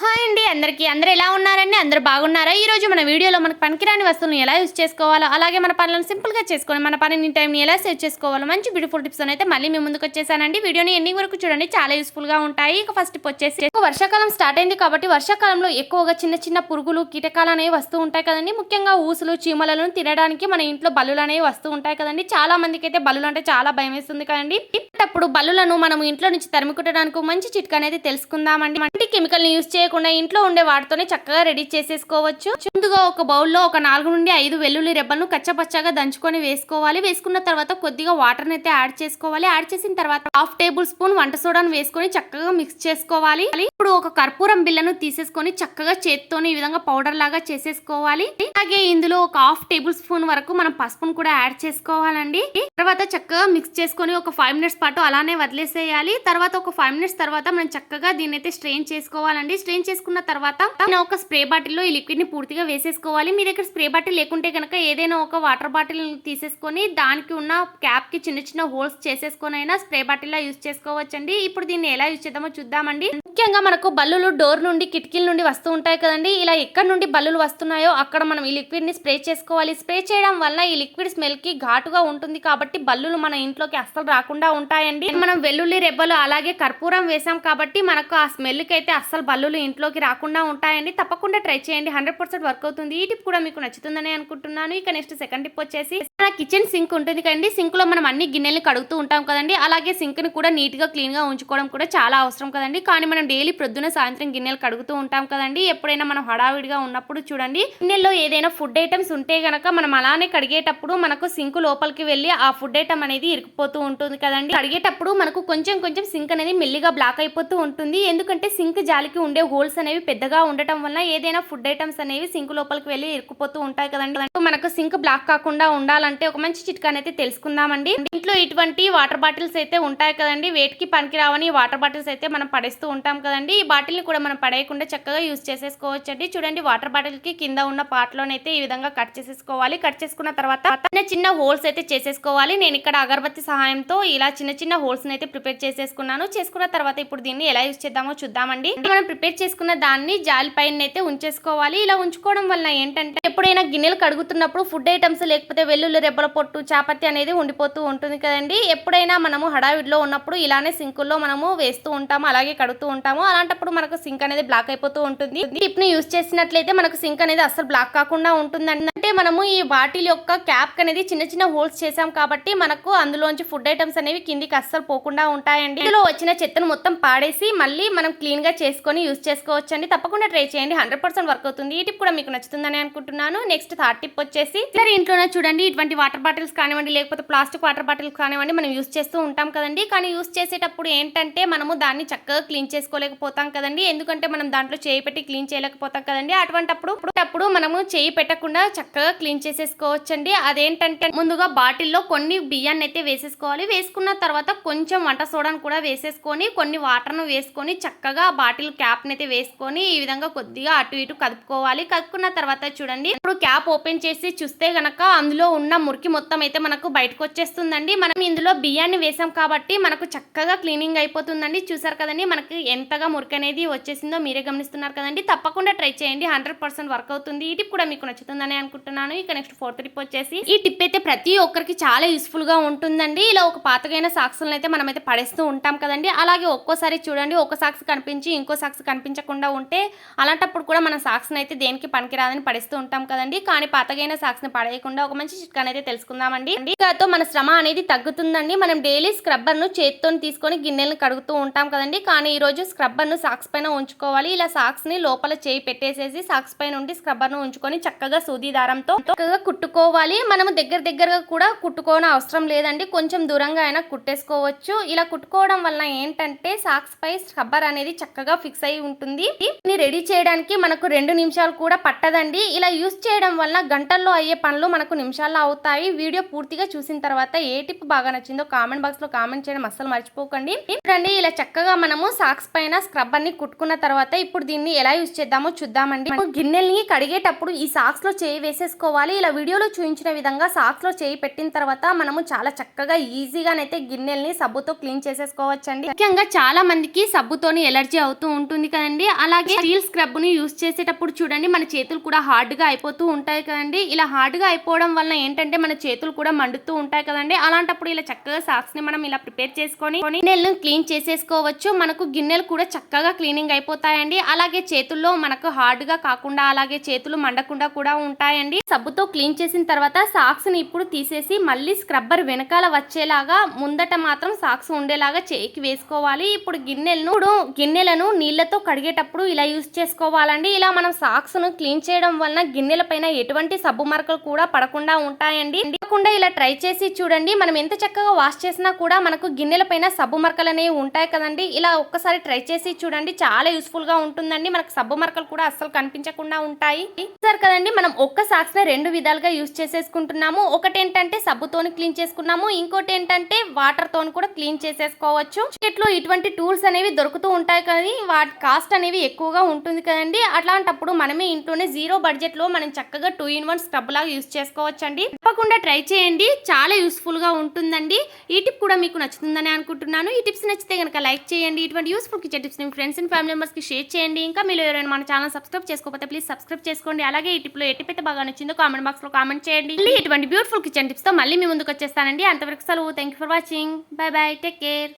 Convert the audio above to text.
Ha! Hi అండి అందరికీ. అందరూ ఎలా ఉన్నారండి? అందరూ బాగున్నారా? ఈరోజు మన వీడియోలో మనకు పనికిరాని వస్తువులను ఎలా యూజ్ చేసుకోవాలో అలాగే మన పనులను సింపుల్గా చేసుకొని మన పనిని టైంని ఎలా సేవ్ చేసుకోవాలో మంచి బ్యూటిఫుల్ టిప్స్ అయితే మళ్ళీ మేము ముందుకు వచ్చేసానండి. వీడియోని ఎన్ని వరకు చూడండి. చాలా యూస్ఫుల్గా ఉంటాయి. ఇక ఫస్ట్ వచ్చేసి వర్షాకాలం స్టార్ట్ అయింది కాబట్టి వర్షాకాలంలో ఎక్కువగా చిన్న చిన్న పురుగులు కీటకాలు అనేవి వస్తూ ఉంటాయి కదండి. ముఖ్యంగా ఊసులు చీమలను తినడానికి మన ఇంట్లో బల్లులు అనేవి వస్తూ ఉంటాయి కదండి. చాలా మందికి అయితే బల్లులు అంటే చాలా భయం వేస్తుంది కదండి. అప్పుడు బల్లులను మనం ఇంట్లో నుంచి తరిమికుట్టడానికి మంచి చిట్కా అనేది తెలుసుకుందామండి. మంచి కెమికల్ని యూజ్ చేయకుండా ఇంట్లో ఉండే వాటితోనే చక్కగా రెడీ చేసేసుకోవచ్చు. ముందుగా ఒక బౌల్లో ఒక నాలుగు నుండి ఐదు వెల్లుల్లి రెబ్బలను కచ్చపచ్చగా దంచుకొని వేసుకోవాలి. వేసుకున్న తర్వాత కొద్దిగా వాటర్ అయితే యాడ్ చేసుకోవాలి. యాడ్ చేసిన తర్వాత హాఫ్ టేబుల్ స్పూన్ వంట సోడాను వేసుకొని చక్కగా మిక్స్ చేసుకోవాలి. ఇప్పుడు ఒక కర్పూరం బిళ్ళను తీసేసుకొని చక్కగా చేత్తోని ఈ విధంగా పౌడర్ లాగా చేసేసుకోవాలి. అలాగే ఇందులో ఒక హాఫ్ టేబుల్ స్పూన్ వరకు మనం పసుపును కూడా యాడ్ చేసుకోవాలండి. తర్వాత చక్కగా మిక్స్ చేసుకొని ఒక ఫైవ్ మినిట్స్ పాటు అలానే వదిలేసేయాలి. తర్వాత ఒక ఫైవ్ మినిట్స్ తర్వాత మనం చక్కగా దీన్ని అయితే స్ట్రెయిన్ చేసుకోవాలండి. స్ట్రెయిన్ వేసేసుకున్న తర్వాత ఒక స్ప్రే బాటిల్లో ఈ లిక్విడ్ని పూర్తిగా వేసేసుకోవాలి. మీ దగ్గర స్ప్రే బాటిల్ లేకుంటే కనుక ఏదైనా ఒక వాటర్ బాటిల్ తీసేసుకొని దానికి ఉన్న క్యాప్కి చిన్న చిన్న హోల్స్ చేసేసుకొని అయినా స్ప్రే బాటిల్ లా యూజ్ చేసుకోవచ్చండి. ఇప్పుడు దీన్ని ఎలా యూజ్ చేద్దామో చూద్దామండి. ముఖ్యంగా మనకు బల్లులు డోర్ నుండి కిటికీల నుండి వస్తూ ఉంటాయి కదండి. ఇలా ఎక్కడ నుండి బల్లులు వస్తున్నాయో అక్కడ మనం ఈ లిక్విడ్ని స్ప్రే చేసుకోవాలి. స్ప్రే చేయడం వల్ల ఈ లిక్విడ్ స్మెల్కి ఘాటుగా ఉంటుంది కాబట్టి బల్లులు మన ఇంట్లోకి అస్సలు రాకుండా ఉంటాయండి. మనం వెల్లుల్లి రెబ్బలు అలాగే కర్పూరం వేసాం కాబట్టి మనకు ఆ స్మెల్కి అయితే అస్సలు బల్లులు ఇంట్లోకి రాకుండా ఉంటాయండి. తప్పకుండా ట్రై చేయండి. హండ్రెడ్ పర్సెంట్ వర్క్ అవుతుంది. ఈ టిప్ కూడా మీకు నచ్చుతుందని అనుకుంటున్నాను. ఇక నెక్స్ట్ సెకండ్ టిప్ వచ్చేసి మన కిచెన్ సింక్ ఉంటుంది కదండి. సింక్లో మనం అన్ని గిన్నెలు కడుగుతూ ఉంటాం కదండి. అలాగే సింక్ని కూడా నీట్గా క్లీన్గా ఉంచుకోవడం కూడా చాలా అవసరం కదండి. కానీ మనం డైలీ ప్రొద్దున సాయంత్రం గిన్నెలు కడుగుతూ ఉంటాం కదండి. ఎప్పుడైనా మనం హడావిడిగా ఉన్నప్పుడు చూడండి. గిన్నెల్లో ఏదైనా ఫుడ్ ఐటమ్స్ ఉంటే గనక మనం అలానే కడిగేటప్పుడు మనకు సింక్ లోపలికి వెళ్ళి ఆ ఫుడ్ ఐటమ్ అనేది ఇరుకుపోతూ ఉంటుంది కదండి. కడిగేటప్పుడు మనకు కొంచెం కొంచెం సింక్ అనేది మెల్లిగా బ్లాక్ అయిపోతూ ఉంటుంది. ఎందుకంటే సింక్ జాలికి ఉండే హోల్స్ అనేవి పెద్దగా ఉండటం వల్ల ఏదైనా ఫుడ్ ఐటమ్స్ అనేవి సింక్ లోపలికి వెళ్ళి ఇరుకుపోతూ ఉంటాయి కదండి. మనకు సింక్ బ్లాక్ కాకుండా అంటే ఒక మంచి చిట్కా అయితే తెలుసుకుందామండి. ఇంట్లో ఇటువంటి వాటర్ బాటిల్స్ అయితే ఉంటాయి కదండి. వేటికి పనికి రావని వాటర్ బాటిల్స్ అయితే మనం పడేస్తూ ఉంటాం కదండి. ఈ బాటిల్ని కూడా మనం పడేయకుండా చక్కగా యూజ్ చేసేసుకోవచ్చండి. చూడండి వాటర్ బాటిల్కి కింద ఉన్న పార్ట్ లోనైతే ఈ విధంగా కట్ చేసేసుకోవాలి. కట్ చేసుకున్న తర్వాత చిన్న చిన్న హోల్స్ అయితే చేసేసుకోవాలి. నేను ఇక్కడ అగరబత్తి సహాయంతో ఇలా చిన్న చిన్న హోల్స్ అయితే ప్రిపేర్ చేసేసుకున్నాను. చేసుకున్న తర్వాత ఇప్పుడు దీన్ని ఎలా యూజ్ చేద్దామో చూద్దామండి. మనం ప్రిపేర్ చేసుకున్న దాన్ని జాలి పైన అయితే ఉంచేసుకోవాలి. ఇలా ఉంచుకోవడం వల్ల ఏంటంటే ఎప్పుడైనా గిన్నెలు కడుగుతున్నప్పుడు ఫుడ్ ఐటమ్స్ లేకపోతే వెల్లుల్లి రెబ్బల పొట్టు చాపత్తి అనేది ఉండిపోతూ ఉంటుంది కదండి. ఎప్పుడైనా మనము హడావిడిలో ఉన్నప్పుడు ఇలానే సింకుల్లో మనము వేస్తూ ఉంటాము అలాగే కడుగుతూ ఉంటాము. అలాంటప్పుడు మనకు సింక్ అనేది బ్లాక్ అయిపోతూ ఉంటుంది. టిప్ని యూజ్ చేసినట్లయితే మనకు సింక్ అనేది అస్సలు బ్లాక్ కాకుండా ఉంటుందండి. అంటే మనము ఈ బాటిల్ యొక్క క్యాప్ అనేది చిన్న చిన్న హోల్స్ చేసాం కాబట్టి మనకు అందులోంచి ఫుడ్ ఐటమ్స్ అనేవి కిందికి అస్సలు పోకుండా ఉంటాయండి. ఇందులో వచ్చిన చెత్తను మొత్తం పాడేసి మళ్ళీ మనం క్లీన్గా చేసుకొని యూజ్ చేసుకోవచ్చు అండి తప్పకుండా ట్రై చేయండి. హండ్రెడ్ పర్సెంట్ వర్క్ అవుతుంది. ఈ టిప్ కూడా మీకు నచ్చుతుందని అనుకుంటున్నాను. నెక్స్ట్ థర్డ్ టిప్ వచ్చేసి ఇంట్లోనే చూడండి. ఇటువంటి వాటర్ బాటిల్స్ కానివ్వండి లేకపోతే ప్లాస్టిక్ వాటర్ బాటిల్స్ కానివ్వండి మనం యూజ్ చేస్తూ ఉంటాం కదండి. కానీ యూజ్ చేసేటప్పుడు ఏంటంటే మనము దాన్ని చక్కగా క్లీన్ చేసుకోలేకపోతాం కదండి. ఎందుకంటే మనం దాంట్లో చేయి పెట్టి క్లీన్ చేయలేకపోతాం కదండి. అటువంటప్పుడు అప్పుడు మనము చేయి పెట్టకుండా చక్కగా క్లీన్ చేసేసుకోవచ్చండి. అదేంటంటే ముందుగా బాటిల్లో కొన్ని బియ్యాన్ని అయితే వేసేసుకోవాలి. వేసుకున్న తర్వాత కొంచెం వంట సోడాను కూడా వేసేసుకొని కొన్ని వాటర్ను వేసుకొని చక్కగా బాటిల్ క్యాప్ని అయితే వేసుకొని ఈ విధంగా కొద్దిగా అటు ఇటు కదుపుకోవాలి. కదుపుకున్న తర్వాత చూడండి ఇప్పుడు క్యాప్ ఓపెన్ చేసి చూస్తే గనక అందులో ఉన్న మురికి మొత్తం అయితే మనకు బయటకు వచ్చేస్తుందండి మనం ఇందులో బియ్యాన్ని వేసాం కాబట్టి మనకు చక్కగా క్లీనింగ్ అయిపోతుందండి. చూసారు కదండి మనకి ఎంతగా మురికి అనేది వచ్చేసిందో మీరే గమనిస్తున్నారు కదండి. తప్పకుండా ట్రై చేయండి. హండ్రెడ్ పర్సెంట్ వర్క్ అవుతుంది. ఈ టిప్ కూడా మీకు నచ్చుతుందని అనుకుంటున్నాను. ఇక నెక్స్ట్ ఫోర్త్ టిప్ వచ్చేసి ఈ టిప్ అయితే ప్రతి ఒక్కరికి చాలా యూస్ఫుల్గా ఉంటుందండి. ఇలా ఒక పాతగైన సాక్సులను అయితే మనం అయితే పడేస్తూ ఉంటాం కదండి. అలాగే ఒక్కోసారి చూడండి ఒక సాక్స్ కనిపించి ఇంకో సాక్స్ కనిపించకుండా ఉంటే అలాంటప్పుడు కూడా మన సాక్స్ని అయితే దేనికి పనికిరాదని పడేస్తూ ఉంటాం కదండి. కానీ పాతగైన సాక్స్ని పడేయకుండా ఒక మంచి చిట్కా అయితే తెలుసుకుందామండి. దాంతో మన శ్రమ అనేది తగ్గుతుందండి. మనం డైలీ స్క్రబ్బర్ను చేత్తో తీసుకొని గిన్నెలను కడుగుతూ ఉంటాం కదండి. కానీ ఈ రోజు స్క్రబ్బర్ను సాక్స్ పైన ఉంచుకోవాలి. ఇలా సాక్స్ని లోపల చేయి పెట్టేసేసి సాక్స్ పైన ఉండి స్క్రబ్బర్ను ఉంచుకొని చక్కగా సూది దారంతో చక్కగా కుట్టుకోవాలి. మనము దగ్గర దగ్గరగా కూడా కుట్టుకోవడం అవసరం లేదండి. కొంచెం దూరంగా అయినా కుట్టేసుకోవచ్చు. ఇలా కుట్టుకోవడం వల్ల ఏంటంటే సాక్స్ పై స్క్రబ్బర్ అనేది చక్కగా ఫిక్స్ అయి ఉంటుంది. దీన్ని రెడీ చేయడానికి మనకు రెండు నిమిషాలు కూడా పట్టదండి. ఇలా యూస్ చేయడం వల్ల గంటల్లో అయ్యే పనులు మనకు నిమిషాల్లో అవుతాయి. వీడియో పూర్తిగా చూసిన తర్వాత ఏ టిప్ బాగా నచ్చిందో కామెంట్ బాక్స్లో కామెంట్ చేయడం అస్సలు మర్చిపోకండి. చూడండి ఇలా చక్కగా మనము సాక్స్ పైన స్క్రబ్బర్ని కుట్టుకున్న తర్వాత ఇప్పుడు దీన్ని ఎలా యూజ్ చేద్దామో చూద్దామండి. గిన్నెల్ని కడిగేటప్పుడు ఈ సాక్స్లో చేయి వేసేసుకోవాలి. ఇలా వీడియోలో చూపించిన విధంగా సాక్స్లో చేయి పెట్టిన తర్వాత మనము చాలా చక్కగా ఈజీగానైతే గిన్నెల్ని సబ్బుతో క్లీన్ చేసేసుకోవచ్చండి. ముఖ్యంగా చాలా మందికి సబ్బుతోని ఎలర్జీ అవుతూ ఉంటుంది కదండి. అలాగే స్టీల్ స్క్రబ్ని యూస్ చేసేటప్పుడు చూడండి మన చేతులు కూడా హార్డ్గా అయిపోతూ ఉంటాయి కదండి. ఇలా హార్డ్గా అయిపోవడం వల్ల ఏంటంటే మన చేతులు కూడా మండుతూ ఉంటాయి కదండి. అలాంటప్పుడు ఇలా చక్కగా సాక్స్ని మనం ఇలా ప్రిపేర్ చేసుకొని గిన్నెలను క్లీన్ చేసేసుకోవచ్చు. మనకు గిన్నెలు కూడా చక్కగా క్లీనింగ్ అయిపోతాయండి. అలాగే చేతుల్లో మనకు హార్డ్గా కాకుండా అలాగే చేతులు మండకుండా కూడా ఉంటాయండి. సబ్బుతో క్లీన్ చేసిన తర్వాత సాక్స్ని ఇప్పుడు తీసేసి మళ్ళీ స్క్రబ్బర్ వెనకాల వచ్చేలాగా ముందట మాత్రం సాక్స్ ఉండేలాగా చేయికి వేసుకోవాలి. ఇప్పుడు గిన్నెలను గిన్నెలను నీళ్ళతో కడిగేటప్పుడు ఇలా యూస్ చేసుకోవాలండి. ఇలా మనం సాక్స్ను క్లీన్ చేయడం వలన గిన్నెల పైన ఎటువంటి సబ్బు మరకలు కూడా పడకుండా ఉంటాయి. ఉంటాయండి తప్పకుండా ఇలా ట్రై చేసి చూడండి. మనం ఎంత చక్కగా వాష్ చేసినా కూడా మనకు గిన్నెల పైన సబ్బు మరకలు అనేవి ఉంటాయి కదండి. ఇలా ఒక్కసారి ట్రై చేసి చూడండి. చాలా యూస్ఫుల్గా ఉంటుందండి. మనకు సబ్బు మరకలు కూడా అస్సలు కనిపించకుండా ఉంటాయి. సార్ కదండి మనం ఒక్క సాక్స్ని రెండు విధాలుగా యూస్ చేసేసుకుంటున్నాము. ఒకటి ఏంటంటే సబ్బుతోని క్లీన్ చేసుకున్నాము. ఇంకోటి ఏంటంటే వాటర్ తోని కూడా క్లీన్ చేసేసుకోవచ్చు. ఇట్లో ఇటువంటి టూల్స్ అనేవి దొరుకుతూ ఉంటాయి కానీ వాటి కాస్ట్ అనేవి ఎక్కువగా ఉంటుంది కదండి. అట్లాంటప్పుడు మనమే ఇంట్లోనే జీరో బడ్జెట్లో మనం చక్కగా టూ ఇన్ వన్ స్క్రబ్ లాగా యూస్ చేసుకోవచ్చు అండి తప్పకుండా ట్రై చేయండి. చాలా యూస్ఫుల్గా ఉంటుందండి. ఈ టిప్ కూడా మీకు నచ్చుతుందని అనుకుంటున్నాను. ఈ టిప్స్ నచ్చితే కనుక లైక్ చేయండి. ఇటువంటి యూస్ఫుల్ కిచెన్ టిప్స్ మీ ఫ్రెండ్స్ అండ్ ఫ్యామిలీ మెంబర్స్కి షేర్ చేయండి. ఇంకా మీరు ఎవరైనా మన ఛానల్ సబ్స్క్రైబ్ చేసుకోకపోతే ప్లీజ్ సబ్స్క్రైబ్ చేసుకోండి. అలాగే ఈ టిప్లో ఎట్టి పెద్ద బాగా నచ్చిందో కామెంట్ బాక్స్లో కామెంట్ చేయండి. మళ్ళీ ఇటువంటి బ్యూటిఫుల్ కిచెన్ టిప్స్తో మళ్ళీ మీ ముందుకు వచ్చేస్తానండి. అంతవరకు సెలవు. Thank you for watching bye bye take care